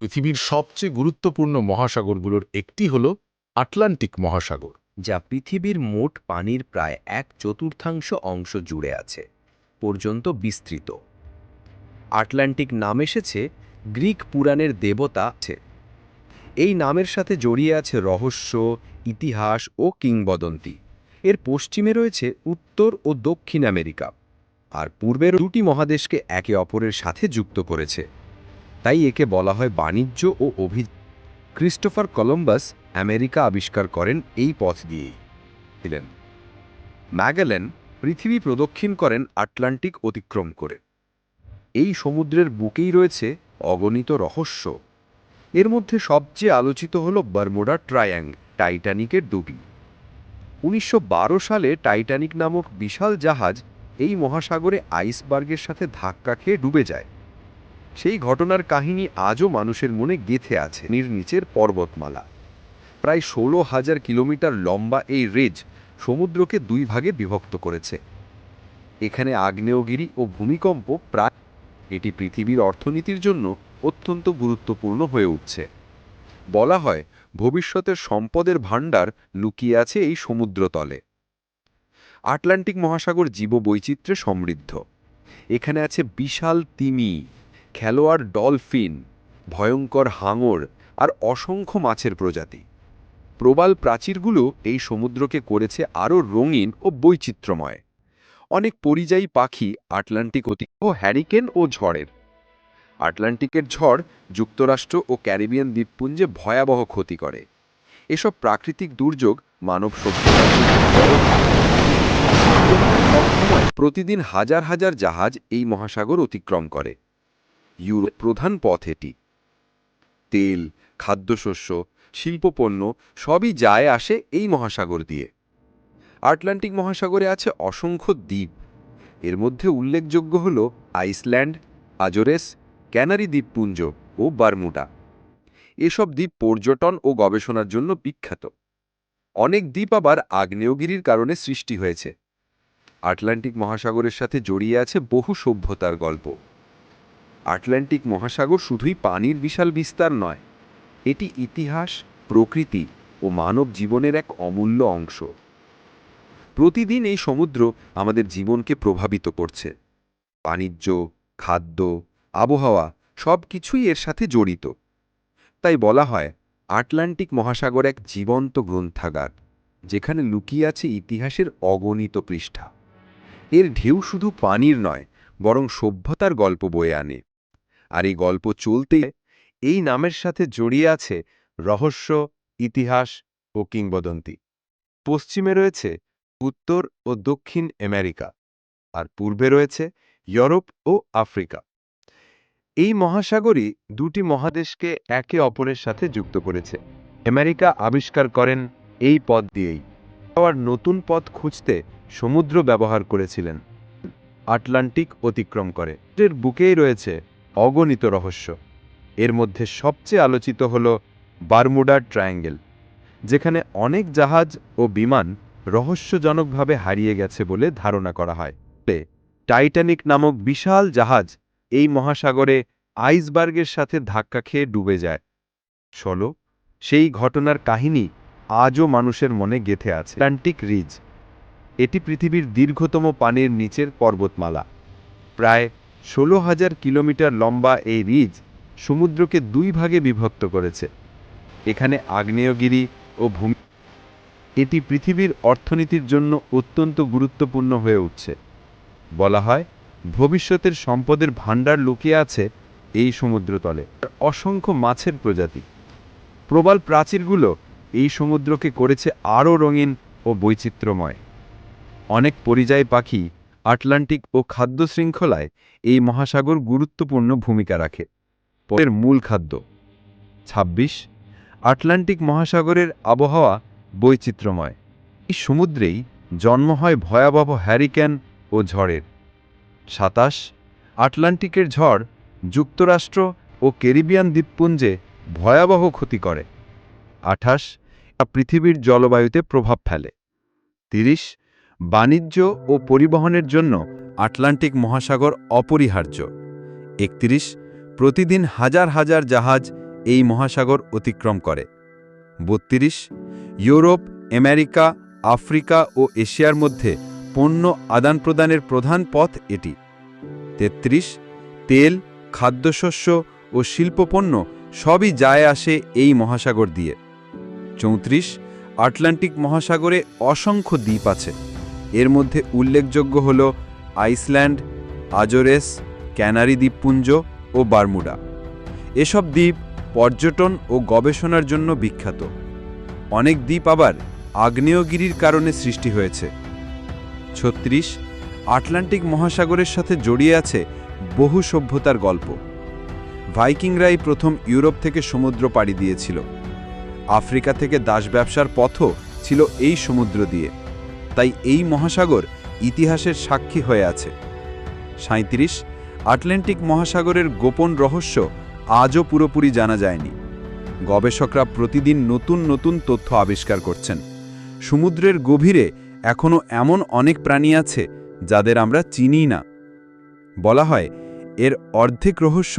পৃথিবীর সবচেয়ে গুরুত্বপূর্ণ মহাসাগরগুলোর একটি হল আটলান্টিক মহাসাগর, যা পৃথিবীর মোট পানির প্রায় এক চতুর্থাংশ অংশ জুড়ে আছে, পর্যন্ত বিস্তৃত। আটলান্টিক নাম এসেছে গ্রিক পুরাণের দেবতা আছে। এই নামের সাথে জড়িয়ে আছে রহস্য, ইতিহাস ও কিংবদন্তি। এর পশ্চিমে রয়েছে উত্তর ও দক্ষিণ আমেরিকা, আর পূর্বের দুটি মহাদেশকে একে অপরের সাথে যুক্ত করেছে। তাই একে বলা হয় বাণিজ্য ও অভি, ক্রিস্টোফার কলম্বাস আমেরিকা আবিষ্কার করেন এই পথ দিয়েই ছিলেন। ম্যাগেলেন পৃথিবী প্রদক্ষিণ করেন আটলান্টিক অতিক্রম করে। এই সমুদ্রের বুকেই রয়েছে অগণিত রহস্য। এর মধ্যে সবচেয়ে আলোচিত হল বারমুডা ট্রায়াং টাইটানিকের ডুবি উনিশশো বারো সালে টাইটানিক নামক বিশাল জাহাজ এই মহাসাগরে আইসবার্গের সাথে ধাক্কা খেয়ে ডুবে যায়। সেই ঘটনার কাহিনী আজও মানুষের মনে গেথে আছে নির নিচের পর্বতমালা। প্রায় ষোলো হাজার কিলোমিটার লম্বা এই রেজ সমুদ্রকে দুই ভাগে বিভক্ত করেছে। এখানে আগ্নেয়গিরি ও ভূমিকম্প প্রায় এটি পৃথিবীর অর্থনীতির জন্য অত্যন্ত গুরুত্বপূর্ণ হয়ে উঠছে। বলা হয়, ভবিষ্যতের সম্পদের ভাণ্ডার লুকিয়ে আছে এই সমুদ্রতলে। আটলান্টিক মহাসাগর জীববৈচিত্র্যে সমৃদ্ধ। এখানে আছে বিশাল তিমি। খেলোয়াড় ডলফিন, ভয়ঙ্কর হাঙর আর অসংখ্য মাছের প্রজাতি। প্রবাল প্রাচীরগুলো এই সমুদ্রকে করেছে আরও রঙিন ও বৈচিত্র্যময়। অনেক পরিযায়ী পাখি আটলান্টিক অতি ও হ্যারিকেন ও ঝড়ের। আটলান্টিকের ঝড় যুক্তরাষ্ট্র ও ক্যারিবিয়ান দ্বীপপুঞ্জে ভয়াবহ ক্ষতি করে। এসব প্রাকৃতিক দুর্যোগ মানব সবসময় প্রতিদিন হাজার হাজার জাহাজ এই মহাসাগর অতিক্রম করে। ইউরোপ প্রধান পথ এটি। তেল, খাদ্যশস্য, শিল্পপণ্য সবই যায় আসে এই মহাসাগর দিয়ে। আটলান্টিক মহাসাগরে আছে অসংখ্য দ্বীপ। এর মধ্যে উল্লেখযোগ্য হল আইসল্যান্ড, আজোরেস, ক্যানারি দ্বীপপুঞ্জ ও বারমুডা। এসব দ্বীপ পর্যটন ও গবেষণার জন্য বিখ্যাত। অনেক দ্বীপ আবার আগ্নেয়গিরির কারণে সৃষ্টি হয়েছে। আটলান্টিক মহাসাগরের সাথে জড়িয়ে আছে বহু সভ্যতার গল্প। আটলান্টিক মহাসাগর শুধুই পানির বিশাল বিস্তার নয়, এটি ইতিহাস, প্রকৃতি ও মানব জীবনের এক অমূল্য অংশ। প্রতিদিন এই সমুদ্র আমাদের জীবনকে প্রভাবিত করছে। বাণিজ্য, খাদ্য, আবহাওয়া সব কিছুই এর সাথে জড়িত। তাই বলা হয়, আটলান্টিক মহাসাগর এক জীবন্ত গ্রন্থাগার, যেখানে লুকিয়ে আছে ইতিহাসের অগণিত পৃষ্ঠা। এর ঢেউ শুধু পানির নয়, বরং সভ্যতার গল্প বয়ে আনে। আর এই গল্প চলতে এই নামের সাথে জড়িয়ে আছে রহস্য, ইতিহাস ও কিংবদন্তি। পশ্চিমে রয়েছে উত্তর ও দক্ষিণ আমেরিকা আর পূর্বে রয়েছে ইউরোপ ও আফ্রিকা। এই মহাসাগরই দুটি মহাদেশকে একে অপরের সাথে যুক্ত করেছে। আমেরিকা আবিষ্কার করেন এই পথ দিয়েই। আবার নতুন পথ খুঁজতে সমুদ্র ব্যবহার করেছিলেন। আটলান্টিক অতিক্রম করে। এর বুকেই রয়েছে অগণিত রহস্য। এর মধ্যে সবচেয়ে আলোচিত হল বারমুডা ট্রায়াঙ্গেল, যেখানে অনেক জাহাজ ও বিমান রহস্যজনকভাবে হারিয়ে গেছে বলে ধারণা করা হয়। টাইটানিক নামক বিশাল জাহাজ এই মহাসাগরে আইসবার্গের সাথে ধাক্কা খেয়ে ডুবে যায়। চলো সেই ঘটনার কাহিনী আজও মানুষের মনে গেথে আছে। আটলান্টিক রিজ, এটি পৃথিবীর দীর্ঘতম পানির নিচের পর্বতমালা। প্রায় ষোলো হাজার কিলোমিটার লম্বা এই রিজ সমুদ্রকে দুই ভাগে বিভক্ত করেছে। এখানে আগ্নেয়গিরি ও ভূমি এটি পৃথিবীর অর্থনীতির জন্য অত্যন্ত গুরুত্বপূর্ণ হয়ে উঠছে। বলা হয়, ভবিষ্যতের সম্পদের ভাণ্ডার লুকিয়ে আছে এই সমুদ্রতলে। অসংখ্য মাছের প্রজাতি। প্রবাল প্রাচীরগুলো এই সমুদ্রকে করেছে আরও রঙিন ও বৈচিত্র্যময়। অনেক পরিযায়ী পাখি আটলান্টিক ও খাদ্য শৃঙ্খলায় এই মহাসাগর গুরুত্বপূর্ণ ভূমিকা রাখে। পরের মূল খাদ্য। ২৬ আটলান্টিক মহাসাগরের আবহাওয়া বৈচিত্র্যময়। এই সমুদ্রেই জন্ম হয় ভয়াবহ হ্যারিক্যান ও ঝড়ের। সাতাশ, আটলান্টিকের ঝড় যুক্তরাষ্ট্র ও ক্যারিবিয়ান দ্বীপপুঞ্জে ভয়াবহ ক্ষতি করে। আঠাশ পৃথিবীর জলবায়ুতে প্রভাব ফেলে। তিরিশ বাণিজ্য ও পরিবহনের জন্য আটলান্টিক মহাসাগর অপরিহার্য। একত্রিশ, প্রতিদিন হাজার হাজার জাহাজ এই মহাসাগর অতিক্রম করে। বত্রিশ, ইউরোপ, আমেরিকা, আফ্রিকা ও এশিয়ার মধ্যে পণ্য আদান প্রদানের প্রধান পথ এটি। তেত্রিশ, তেল, খাদ্যশস্য ও শিল্পপণ্য সবই যায় আসে এই মহাসাগর দিয়ে। চৌত্রিশ, আটলান্টিক মহাসাগরে অসংখ্য দ্বীপ আছে। এর মধ্যে উল্লেখযোগ্য হল আইসল্যান্ড, আজোরেস, ক্যানারি দ্বীপপুঞ্জ ও বারমুডা। এসব দ্বীপ পর্যটন ও গবেষণার জন্য বিখ্যাত। অনেক দ্বীপ আবার আগ্নেয়গিরির কারণে সৃষ্টি হয়েছে। ছত্রিশ, আটলান্টিক মহাসাগরের সাথে জড়িয়ে আছে বহু সভ্যতার গল্প। ভাইকিংরাই প্রথম ইউরোপ থেকে সমুদ্র পাড়ি দিয়েছিল। আফ্রিকা থেকে দাস ব্যবসার পথও ছিল এই সমুদ্র দিয়ে। তাই এই মহাসাগর ইতিহাসের সাক্ষী হয়ে আছে। সাঁত্রিশ আটলান্টিক মহাসাগরের গোপন রহস্য আজও পুরোপুরি জানা যায়নি। গবেষকরা প্রতিদিন নতুন নতুন তথ্য আবিষ্কার করছেন। সমুদ্রের গভীরে এখনও এমন অনেক প্রাণী আছে যাদের আমরা চিনি না। বলা হয়, এর অর্ধেক রহস্য